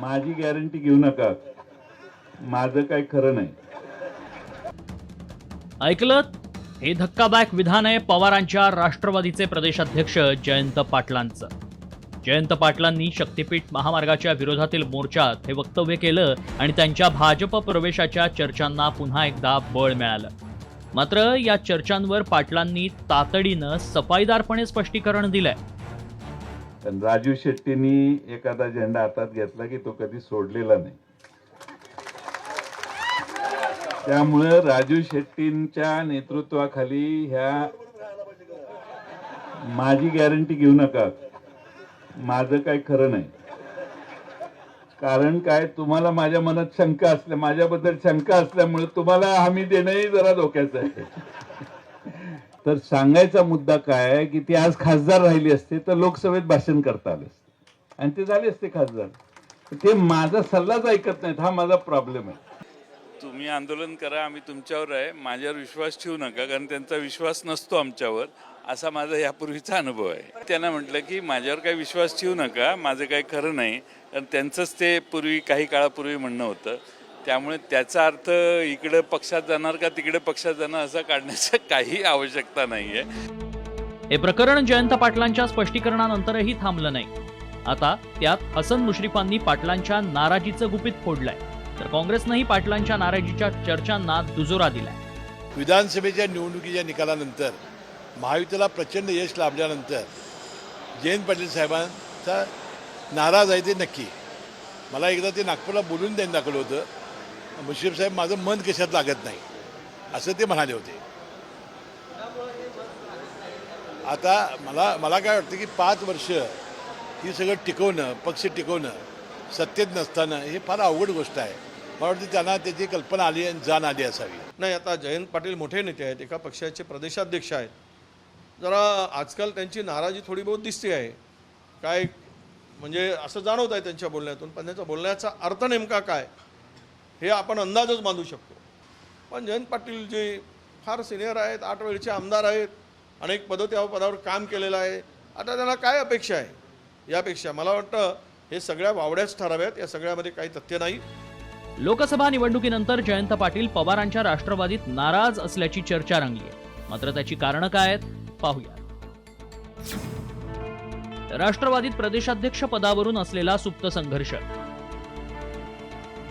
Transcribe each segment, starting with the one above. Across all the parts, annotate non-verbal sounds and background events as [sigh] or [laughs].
माझी गॅरंटी घेऊ नका. माझं काही खरं नाही. ऐकलं हे धक्कादायक विधान आहे पवारांच्या राष्ट्रवादीचे प्रदेशाध्यक्ष जयंत पाटलांचं. जयंत पाटलांनी शक्तीपीठ महामार्गाच्या विरोधातील मोर्चात हे वक्तव्य केलं आणि त्यांच्या भाजप प्रवेशाच्या चर्चांना पुन्हा एकदा बळ मिळालं. मात्र या चर्चांवर पाटलांनी तातडीनं सफाईदारपणे स्पष्टीकरण दिलंय. पण राजू शेट्टींनी एखादा झेंडा हातात घेतला की तो कधी सोडलेला नाही. त्यामुळं राजू शेट्टींच्या नेतृत्वाखाली ह्या माझी गॅरंटी घेऊ नका. माझं काही खरं नाही. कारण काय तुम्हाला माझ्या मनात शंका असल्या माझ्याबद्दल शंका असल्यामुळे तुम्हाला हमी देणंही जरा धोक्याचं आहे. तर सांगायचा मुद्दा काय आहे की ती आज खासदार राहिली असते तर लोकसभेत भाषण करता आले असते. आणि ते झाले असते खासदार. ते माझा सल्लाच ऐकत नाहीत हा माझा प्रॉब्लेम आहे. तुम्ही आंदोलन करा आम्ही तुमच्यावर आहे. माझ्यावर विश्वास ठेवू नका कारण त्यांचा विश्वास नसतो आमच्यावर. असा माझा यापूर्वीचा अनुभव आहे. त्यांना म्हटलं की माझ्यावर काही विश्वास ठेवू नका माझं काही खरं नाही. कारण त्यांचंच ते पूर्वी काही काळापूर्वी म्हणणं होतं. त्यामुळे त्याचा अर्थ इकडं पक्षात जाणार का तिकडे पक्षात जाणार असं काढण्याचं [laughs] काही आवश्यकता नाही आहे हे प्रकरण जयंत पाटलांच्या स्पष्टीकरणानंतरही थांबलं नाही. आता त्यात हसन मुश्रीफांनी पाटलांच्या नाराजीचं गुपित फोडलंय. तर काँग्रेसनंही पाटलांच्या नाराजीच्या चर्चांना दुजोरा दिलाय. विधानसभेच्या निवडणुकीच्या निकालानंतर महायुतीला प्रचंड यश लाभल्यानंतर जयंत पाटील साहेबांचा नाराज आहे ते नक्की. मला एकदा ते नागपूरला बोलून त्यांनी दाखवलं होतं. मुश्रीफ साहेब माझं मन कशात लागत नाही. असं ते म्हणाले होते. आता मला मला काय वाटतं की पाच वर्ष ही सगळं टिकवणं पक्ष टिकवणं सत्तेत नसताना हे फार अवघड गोष्ट आहे. मला वाटतं त्यांना त्याची कल्पना आली आणि जाण आली असावी. नाही आता जयंत पाटील मोठे नेते आहेत एका पक्षाचे प्रदेशाध्यक्ष आहेत. जरा आजकाल त्यांची नाराजी थोडी बहुत दिसते आहे. काय म्हणजे असं जाणवत आहे त्यांच्या बोलण्यातून पण त्यांचा बोलण्याचा अर्थ नेमका काय? हे आपण अंदाजच बांधू शकतो. पण जयंत पाटील जे फार सिनियर आहेत आठ वेळचे आमदार आहेत अनेक पदं त्या पदावर काम केलेलं आहे आता त्यांना काय अपेक्षा आहे? यापेक्षा मला वाटतं हे सगळ्या वावड्याच ठराव्यात या सगळ्यामध्ये काही तथ्य नाही. लोकसभा निवडणुकीनंतर जयंत पाटील पवारांच्या राष्ट्रवादीत नाराज असल्याची चर्चा रंगली आहे. मात्र त्याची कारणं काय आहेत पाहूया. राष्ट्रवादीत प्रदेशाध्यक्ष पदावरून असलेला सुप्त संघर्ष.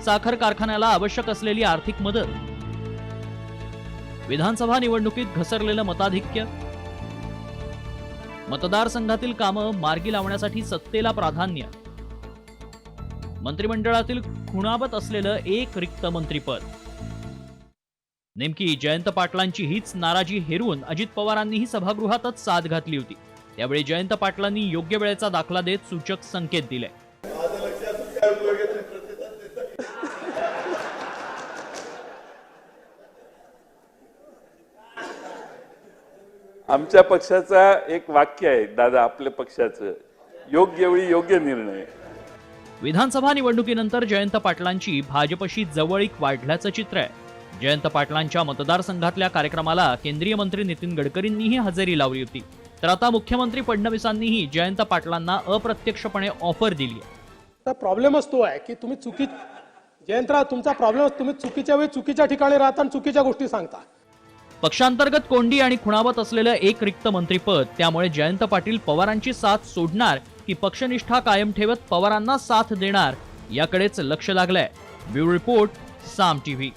साखर कारखान्याला आवश्यक असलेली आर्थिक मदत. विधानसभा निवडणुकीत घसरलेलं मताधिक्य. मतदारसंघातील कामं मार्गी लावण्यासाठी सत्तेला प्राधान्य. मंत्रिमंडळातील खुणावत असलेलं एक रिक्त मंत्रिपद. नेमकी जयंत पाटलांची हीच नाराजी हेरून अजित पवारांनीही सभागृहातच साथ घातली होती. त्यावेळी जयंत पाटलांनी योग्य वेळेचा दाखला देत सूचक संकेत दिले. आमच्या पक्षाचा एक वाक्य आहे दादा आपल्या पक्षाचं. योग्य वेळी योग्य निर्णय. विधानसभा निवडणुकीनंतर जयंत पाटलांची भाजपशी जवळीक वाढल्याचं चित्र आहे. जयंत पाटलांच्या मतदारसंघातल्या कार्यक्रमाला केंद्रीय मंत्री नितीन गडकरींनीही हजेरी लावली होती. तर आता मुख्यमंत्री फडणवीसांनीही जयंत पाटलांना अप्रत्यक्षपणे ऑफर दिली आहे. तर प्रॉब्लेमच तो आहे की तुम्ही चुकी जयंतराव तुमचा प्रॉब्लेम तुम्ही चुकीच्या वेळी चुकीच्या ठिकाणी राहता आणि चुकीच्या गोष्टी सांगता. पक्षांतर्गत कोंडी आणि खुणावत असलेलं एक रिक्त मंत्रीपद त्यामुळे जयंत पाटील पवारांची साथ सोडणार की पक्षनिष्ठा कायम ठेवत पवारांना साथ देणार याकडेच लक्ष लागलंय. Bureau report Saam TV.